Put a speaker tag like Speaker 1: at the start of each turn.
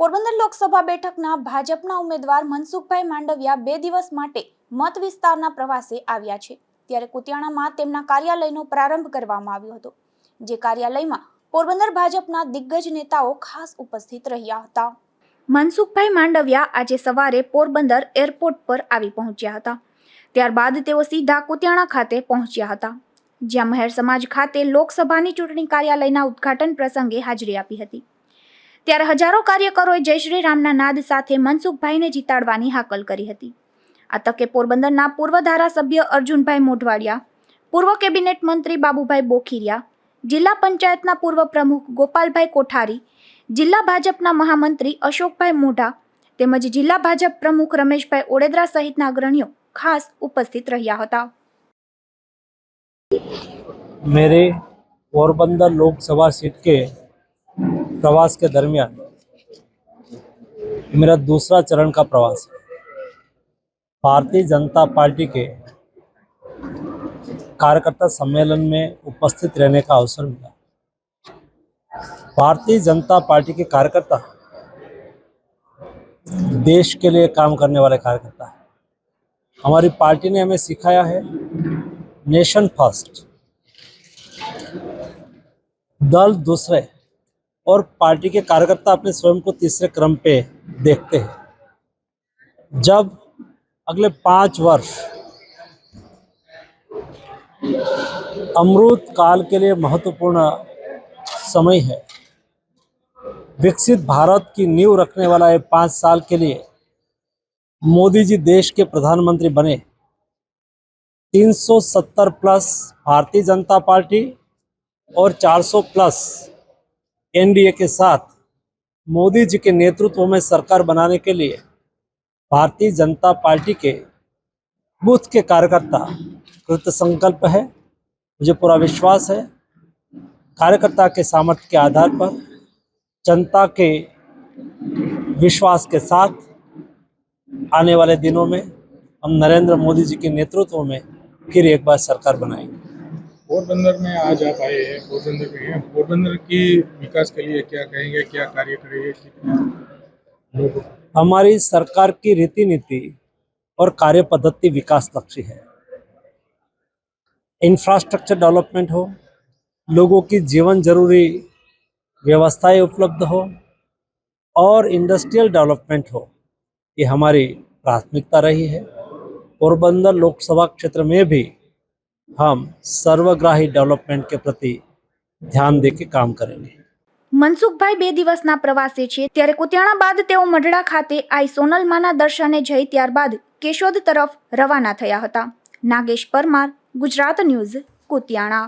Speaker 1: પોરબંદર લોકસભા બેઠકના ભાજપના ઉમેદવાર મનસુખભાઈ માંડવિયા બે દિવસ માટે મત વિસ્તારના પ્રવાસે આવ્યા છે. ત્યારે કુતિયાણામાં તેમના કાર્યાલયનો પ્રારંભ કરવામાં આવ્યો હતો, જે કાર્યાલયમાં પોરબંદર ભાજપના દિગ્ગજ નેતાઓ ખાસ ઉપસ્થિત રહ્યા હતા. મનસુખભાઈ માંડવિયા આજે સવારે પોરબંદર એરપોર્ટ પર આવી પહોંચ્યા હતા. ત્યારબાદ તેઓ સીધા કુતિયાણા ખાતે પહોંચ્યા હતા, જ્યાં મહેર સમાજ ખાતે લોકસભાની ચૂંટણી કાર્યાલયના ઉદ્ઘાટન પ્રસંગે હાજરી આપી હતી. ત્યારે હજારો કાર્યકરોએ જય શ્રી રામના નાદ સાથે મનસુખભાઈને જીતાડવાની હાકલ કરી હતી આ તકે પોરબંદરના પૂર્વ ધારાસભ્ય અર્જુનભાઈ મોઢવાડિયા પૂર્વ કેબિનેટ મંત્રી બાબુભાઈ બોખીરિયા જિલ્લા પંચાયતના પૂર્વ પ્રમુખ ગોપાલભાઈ કોઠારી જિલ્લા ભાજપના મહામંત્રી અશોકભાઈ મોઢા તેમજ જિલ્લા ભાજપ પ્રમુખ રમેશભાઈ ઓડેદરા સહિતના અગ્રણીઓ ખાસ ઉપસ્થિત રહ્યા હતા
Speaker 2: मेरे पोरबंदर लोकसभा सीट के प्रवास के दरमियान मेरा दूसरा चरण का प्रवास है। भारतीय जनता पार्टी के कार्यकर्ता सम्मेलन में उपस्थित रहने का अवसर मिला। भारतीय जनता पार्टी के कार्यकर्ता देश के लिए काम करने वाले कार्यकर्ता हैं। हमारी पार्टी ने हमें सिखाया है, नेशन फ़र्स्ट। दल दूसरे और पार्टी के कार्यकर्ता अपने स्वयं को तीसरे क्रम पे देखते हैं। जब अगले पाँच वर्ष अमृत काल के लिए महत्वपूर्ण समय है, विकसित भारत की नींव रखने वाला ये पाँच साल के लिए मोदी जी देश के प्रधानमंत्री बने। 370 प्लस भारतीय जनता पार्टी और 400 प्लस एनडीए के साथ मोदी जी के नेतृत्व में सरकार बनाने के लिए भारतीय जनता पार्टी के बूथ के कार्यकर्ता कृत संकल्प है। मुझे पूरा विश्वास है। कार्यकर्ता के सामर्थ्य के आधार पर जनता के विश्वास के साथ आने वाले दिनों में हम नरेंद्र मोदी जी के नेतृत्व में फिर एक बार सरकार बनाएँगे।
Speaker 3: पोरबंदर में आज आप आए हैं, पोरबंदर में हैं। पोरबंदर की विकास के लिए क्या कहेंगे, क्या कार्य करेंगे
Speaker 2: हमारी सरकार की रीति नीति और कार्य पद्धति विकास लक्ष्य है। इंफ्रास्ट्रक्चर डेवलपमेंट हो, लोगों की जीवन ज़रूरी व्यवस्थाएँ उपलब्ध हो और इंडस्ट्रियल डेवलपमेंट हो, ये हमारी प्राथमिकता रही है। पोरबंदर लोकसभा क्षेत्र में भी हम सर्वग्राही डेवलपमेंट के प्रति ध्यान दे के काम करेंगे
Speaker 1: મનસુખભાઈ બે દિવસના પ્રવાસે છે ત્યારે કુતિયાણા બાદ તેઓ મઢડા ખાતે આઈ સોનલમાના દર્શને જઈ ત્યારબાદ કેશોદ તરફ રવાના થયા હતા નાગેશ પરમાર ગુજરાત ન્યૂઝ કુતિયાણા